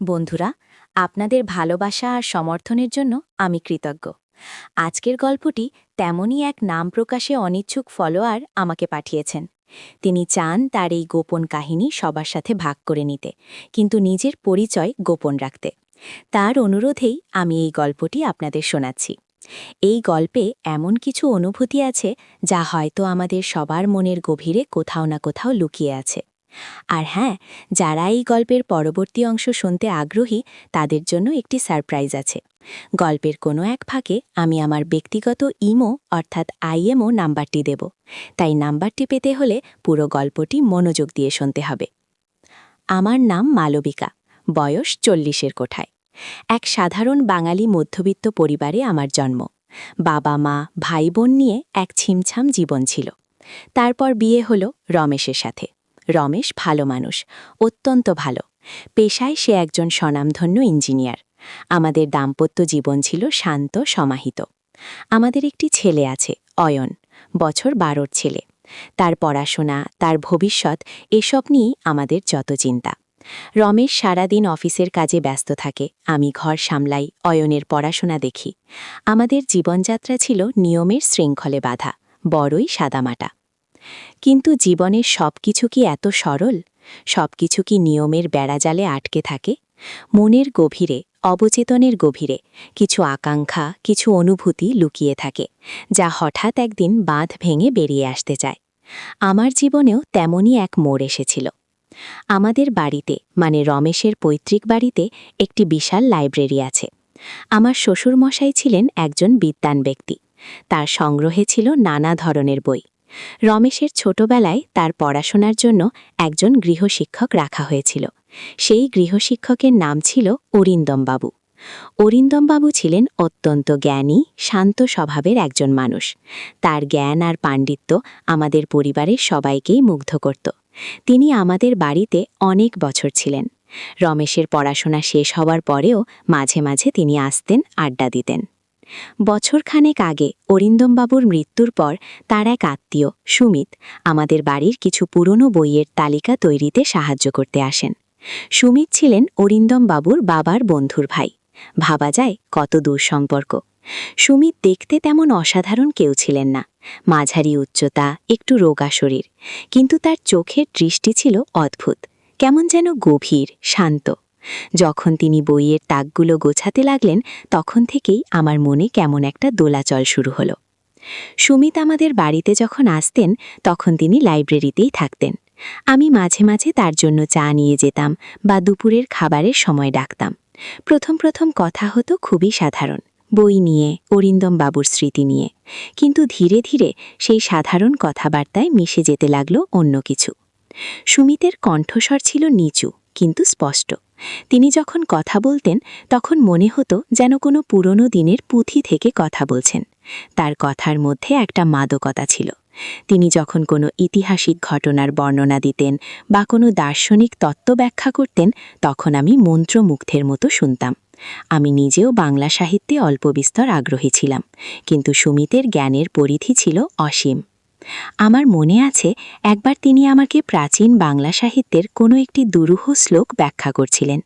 বন্ধুরা, আপনাদের ভালোবাসা আর সমর্থনের জন্য আমি কৃতজ্ঞ। আজকের গল্পটি তেমনই এক নাম প্রকাশে অনিচ্ছুক ফলোয়ার আমাকে পাঠিয়েছেন। তিনি চান তার এই গোপন কাহিনী সবার সাথে ভাগ করে নিতে, কিন্তু নিজের পরিচয় গোপন রাখতে। তার অনুরোধেই আমি এই গল্পটি আপনাদের শোনাচ্ছি। এই গল্পে এমন কিছু অনুভূতি আছে যা হয়তো আমাদের সবার মনের গভীরে কোথাও না কোথাও লুকিয়ে আছে। আর হ্যাঁ যারা এই গল্পের পরবর্তী অংশ শুনতে আগ্রহী, তাদের জন্য একটি সারপ্রাইজ আছে। গল্পের কোনো এক ফাঁকে আমি আমার ব্যক্তিগত ইমো অর্থাৎ আইএমও নাম্বারটি দেব। তাই নাম্বারটি পেতে হলে পুরো গল্পটি মনোযোগ দিয়ে শুনতে হবে। আমার নাম মালবিকা, বয়স চল্লিশের কোঠায়। এক সাধারণ বাঙালি মধ্যবিত্ত পরিবারে আমার জন্ম। বাবা, মা ভাই বোন নিয়ে এক ছিমছাম জীবন ছিল। তারপর বিয়ে হলো রমেশের সাথে। রমেশ ভালো মানুষ, অত্যন্ত ভালো। পেশায় সে একজন স্বনামধন্য ইঞ্জিনিয়ার। আমাদের দাম্পত্য জীবন ছিল শান্ত, সমাহিত। আমাদের একটি ছেলে আছে, অয়ন, বছর বারোর ছেলে। তার পড়াশোনা, তার ভবিষ্যৎ, এসব নিয়েই আমাদের যত চিন্তা। রমেশ সারাদিন অফিসের কাজে ব্যস্ত থাকে, আমি ঘর সামলাই, অয়নের পড়াশোনা দেখি। আমাদের জীবনযাত্রা ছিল নিয়মের শৃঙ্খলে বাধা, বড়ই সাদামাটা। কিন্তু জীবনের সব কিছু কি এত সরল? সব কিছু কি নিয়মের বেড়াজালে আটকে থাকে? মনের গভীরে, অবচেতনের গভীরে কিছু আকাঙ্ক্ষা, কিছু অনুভূতি লুকিয়ে থাকে, যা হঠাৎ একদিন বাঁধ ভেঙে বেরিয়ে আসতে চায়। আমার জীবনেও তেমনই এক মোড় এসেছিল। আমাদের বাড়িতে মানে রমেশের পৈতৃক বাড়িতে, একটি বিশাল লাইব্রেরি আছে। আমার শ্বশুরমশাই ছিলেন একজন বিদ্যান ব্যক্তি। তার সংগ্রহে ছিল নানা ধরনের বই। রমেশের ছোটবেলায় তার পড়াশোনার জন্য একজন গৃহশিক্ষক রাখা হয়েছিল। সেই গৃহশিক্ষকের নাম ছিল অরিন্দমবাবু। অরিন্দমবাবু ছিলেন অত্যন্ত জ্ঞানী, শান্ত স্বভাবের একজন মানুষ। তার জ্ঞান আর পাণ্ডিত্য আমাদের পরিবারের সবাইকেই মুগ্ধ করত। তিনি আমাদের বাড়িতে অনেক বছর ছিলেন। রমেশের পড়াশোনা শেষ হওয়ার পরেও মাঝে মাঝে তিনি আসতেন, আড্ডা দিতেন। বছরখানেক আগে অরিন্দমবাবুর মৃত্যুর পর তার এক আত্মীয়, সুমিত, আমাদের বাড়ির কিছু পুরনো বইয়ের তালিকা তৈরিতে সাহায্য করতে আসেন। সুমিত ছিলেন অরিন্দমবাবুর বাবার বন্ধুর ভাই। ভাবা যায় কত দূর সম্পর্ক। সুমিত দেখতে তেমন অসাধারণ কেউ ছিলেন না। মাঝারি উচ্চতা, একটু রোগা শরীর, কিন্তু তার চোখের দৃষ্টি ছিল অদ্ভুত, কেমন যেন গভীর, শান্ত। যখন তিনি বইয়ের তাকগুলো গোছাতে লাগলেন, তখন থেকেই আমার মনে কেমন একটা দোলাচল শুরু হলো। সুমিত আমাদের বাড়িতে যখন আসতেন, তখন তিনি লাইব্রেরিতেই থাকতেন। আমি মাঝে মাঝে তার জন্য চা নিয়ে যেতাম বা দুপুরের খাবারের সময় ডাকতাম। প্রথম প্রথম কথা হতো, খুবই সাধারণ। বই নিয়ে, অরিন্দম বাবুর স্মৃতি নিয়ে। কিন্তু ধীরে ধীরে সেই সাধারণ কথাবার্তায় মিশে যেতে লাগল অন্য কিছু। সুমিতের কণ্ঠস্বর ছিল নিচু, কিন্তু স্পষ্ট। তিনি যখন কথা বলতেন, তখন মনে হতো যেন কোনো পুরনো দিনের পুঁথি থেকে কথা বলছেন। তার কথার মধ্যে একটা মাদকতা ছিল। তিনি যখন কোনো ঐতিহাসিক ঘটনার বর্ণনা দিতেন বা কোনো দার্শনিক তত্ত্ব ব্যাখ্যা করতেন, তখন আমি মন্ত্রমুগ্ধের মতো শুনতাম। আমি নিজেও বাংলা সাহিত্যে অল্প বিস্তর আগ্রহী ছিলাম, কিন্তু সুমিতের জ্ঞানের পরিধি ছিল অসীম। আমার মনে আছে, একবার তিনি আমাকে প্রাচীন বাংলা সাহিত্যের কোনো একটি দুরূহ শ্লোক ব্যাখ্যা করছিলেন।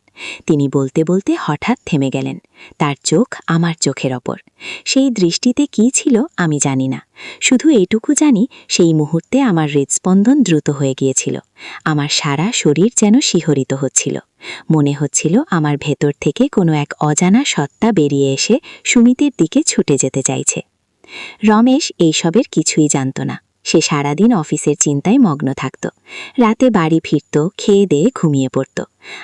তিনি বলতে বলতে হঠাৎ থেমে গেলেন। তার চোখ আমার চোখের ওপর। সেই দৃষ্টিতে কি ছিল আমি জানি না। শুধু এইটুকু জানি, সেই মুহূর্তে আমার হৃদস্পন্দন দ্রুত হয়ে গিয়েছিল। আমার সারা শরীর যেন শিহরিত হচ্ছিল। মনে হচ্ছিল আমার ভেতর থেকে কোনো এক অজানা সত্তা বেরিয়ে এসে সুমিতের দিকে ছুটে যেতে চাইছে। রমেশ এইসবের কিছুই জানত না। সে সারাদিন অফিসের চিন্তায় মগ্ন থাকত। রাতে বাড়ি ফিরত, খেয়ে দেয়ে ঘুমিয়ে পড়ত।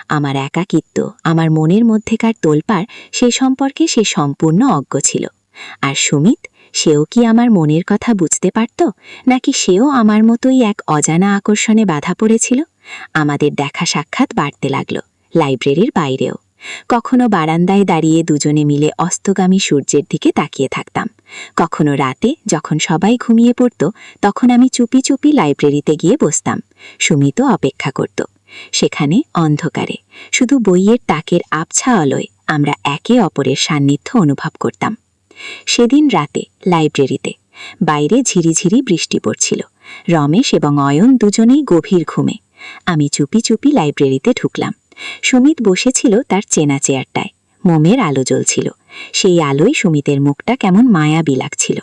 আমার একাকিত্ব, আমার মনের মধ্যেকার তোলপাড় সে সম্পর্কে সে সম্পূর্ণ অজ্ঞ ছিল। আর সুমিত, সেও কি আমার মনের কথা বুঝতে পারত? নাকি সেও আমার মতোই এক অজানা আকর্ষণে বাধা পড়েছিল? আমাদের দেখা সাক্ষাৎ বাড়তে লাগল, লাইব্রেরির বাইরেও। কখনো বারান্দায় দাঁড়িয়ে দুজনে মিলে অস্তগামী সূর্যের দিকে তাকিয়ে থাকতাম। কখনো রাতে যখন সবাই ঘুমিয়ে পড়ত, তখন আমি চুপি চুপি লাইব্রেরিতে গিয়ে বসতাম। সুমিত অপেক্ষা করত। সেখানে অন্ধকারে, শুধু বইয়ের তাকের আবছা আলোয় আমরা একে অপরের সান্নিধ্য অনুভব করতাম। সেদিন রাতে লাইব্রেরিতে বাইরে ঝিরিঝিরি বৃষ্টি পড়ছিল। রমেশ এবং অয়ন দুজনেই গভীর ঘুমে। আমি চুপি চুপি লাইব্রেরিতে ঢুকলাম। সুমিত বসেছিল তার চেনা চেয়ারটায়। মোমের আলো জ্বলছিল। সেই আলোয় সুমিতের মুখটা কেমন মায়াবী লাগছিল।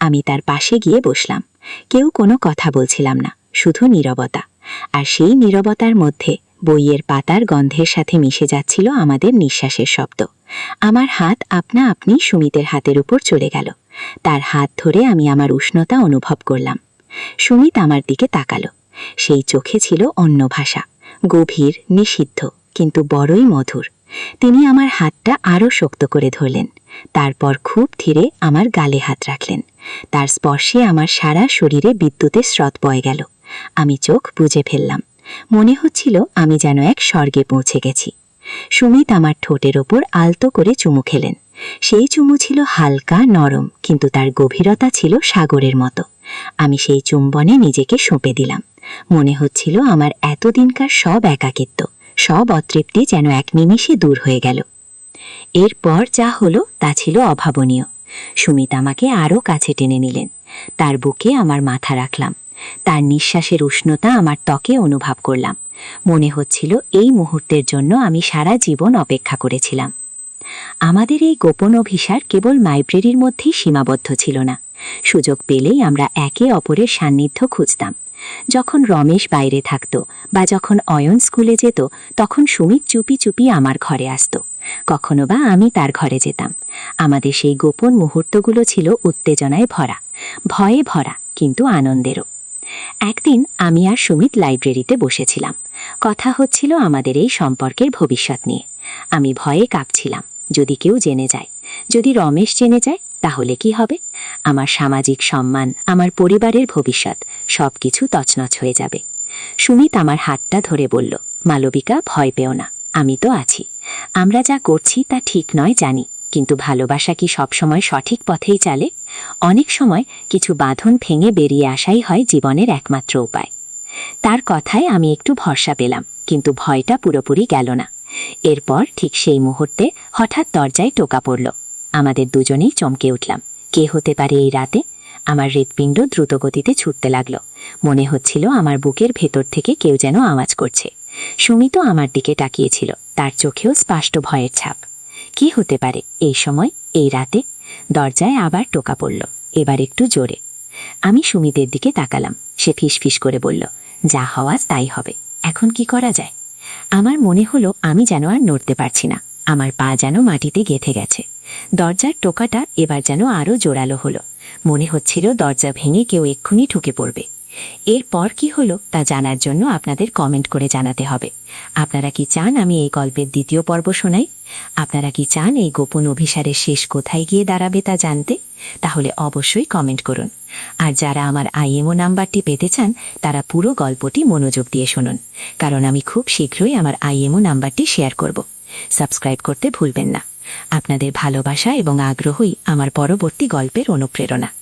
আমি তার পাশে গিয়ে বসলাম। কেউ কোনো কথা বলছিলাম না, শুধু নীরবতা। আর সেই নীরবতার মধ্যে বইয়ের পাতার গন্ধের সাথে মিশে যাচ্ছিল আমাদের নিঃশ্বাসের শব্দ। আমার হাত আপনা আপনি সুমিতের হাতের উপর চলে গেল। তার হাত ধরে আমি আমার উষ্ণতা অনুভব করলাম। সুমিত আমার দিকে তাকালো। সেই চোখে ছিল অন্য ভাষা। গভীর, নিষিদ্ধ, কিন্তু বড়ই মধুর। তিনি আমার হাতটা আরও শক্ত করে ধরলেন। তারপর খুব ধীরে আমার গালে হাত রাখলেন। তার স্পর্শে আমার সারা শরীরে বিদ্যুতের স্রোত বয়ে গেল। আমি চোখ বুঝে ফেললাম। মনে হচ্ছিল আমি যেন এক স্বর্গে পৌঁছে গেছি। সুমিত আমার ঠোঁটের ওপর আলতো করে চুমু খেলেন। সেই চুমু ছিল হালকা, নরম, কিন্তু তার গভীরতা ছিল সাগরের মতো। আমি সেই চুম্বনে নিজেকে সঁপে দিলাম। মনে হচ্ছিল আমার এতদিনকার সব একাকিত্ব, সব অতৃপ্তি যেন এক নিমিষে দূর হয়ে গেল। এরপর যা হলো তা ছিল অভাবনীয়। সুমিত আমাকে আরও কাছে টেনে নিলেন। তার বুকে আমার মাথা রাখলাম। তার নিঃশ্বাসের উষ্ণতা আমার ত্বকে অনুভব করলাম। মনে হচ্ছিল এই মুহূর্তের জন্য আমি সারা জীবন অপেক্ষা করেছিলাম। আমাদের এই গোপন অভিসার কেবল লাইব্রেরির মধ্যেই সীমাবদ্ধ ছিল না। সুযোগ পেলেই আমরা একে অপরের সান্নিধ্য খুঁজতাম। যখন রমেশ বাইরে থাকত বা যখন অয়ন স্কুলে যেত, তখন সুমিত চুপি চুপি আমার ঘরে আসত। কখনো বা আমি তার ঘরে যেতাম। আমাদের সেই গোপন মুহূর্তগুলো ছিল উত্তেজনায় ভরা, ভয়ে ভরা, কিন্তু আনন্দেরও। একদিন আমি আর সুমিত লাইব্রেরিতে বসেছিলাম। কথা হচ্ছিল আমাদের এই সম্পর্কের ভবিষ্যৎ নিয়ে। আমি ভয়ে কাঁপছিলাম, যদি কেউ জেনে যায়, যদি রমেশ জেনে যায় তাহলে কি হবে? আমার সামাজিক সম্মান, আমার পরিবারের ভবিষ্যৎ, সবকিছু তছনছ হয়ে যাবে। সুমিত আমার হাতটা ধরে বলল, মালবিকা, ভয় পেও না, আমি তো আছি। আমরা যা করছি তা ঠিক নয় জানি, কিন্তু ভালোবাসা কি সবসময় সঠিক পথেই চালে? অনেক সময় কিছু বাঁধন ভেঙে বেরিয়ে আসাই হয় জীবনের একমাত্র উপায়। তার কথায় আমি একটু ভরসা পেলাম, কিন্তু ভয়টা পুরোপুরি গেল না। এরপর ঠিক সেই মুহূর্তে হঠাৎ দরজায় টোকা পড়ল আমাদের দুজনেই চমকে উঠলাম। কে হতে পারে এই রাতে? আমার হৃৎপিণ্ড দ্রুতগতিতে ছুটতে লাগল। মনে হচ্ছিল আমার বুকের ভেতর থেকে কেউ যেন আওয়াজ করছে। সুমিতও আমার দিকে তাকিয়েছিল, তার চোখেও স্পষ্ট ভয়ের ছাপ। কি হতে পারে এই সময়, এই রাতে? দরজায় আবার টোকা পড়ল, এবার একটু জোরে। আমি সুমিতের দিকে তাকালাম, সে ফিসফিস করে বলল, যা হওয়া তাই হবে, এখন কি করা যায়? আমার মনে হলো আমি যেন আর নড়তে পারছি না, আমার পা যেন মাটিতে গেথে গেছে। দরজার টোকাটা এবার যেন আরও জোরালো হলো। মনে হচ্ছিল দরজা ভেঙে কেউ এক্ষুনি ঢুকে পড়বে। এরপর কি হলো তা জানার জন্য আপনাদের কমেন্ট করে জানাতে হবে। আপনারা কি চান আমি এই গল্পের দ্বিতীয় পর্ব শোনাই? আপনারা কি চান এই গোপন অভিসারের শেষ কোথায় গিয়ে দাঁড়াবে তা জানতে? তাহলে অবশ্যই কমেন্ট করুন। আর যারা আমার আইএমও নাম্বারটি পেতে চান, তারা পুরো গল্পটি মনোযোগ দিয়ে শুনুন। কারণ আমি খুব শীঘ্রই আমার আইএমও নাম্বারটি শেয়ার করব। সাবস্ক্রাইব করতে ভুলবেন না। আপনাদের ভালোবাসা এবং আগ্রহই আমার পরবর্তী গল্পের অনুপ্রেরণা।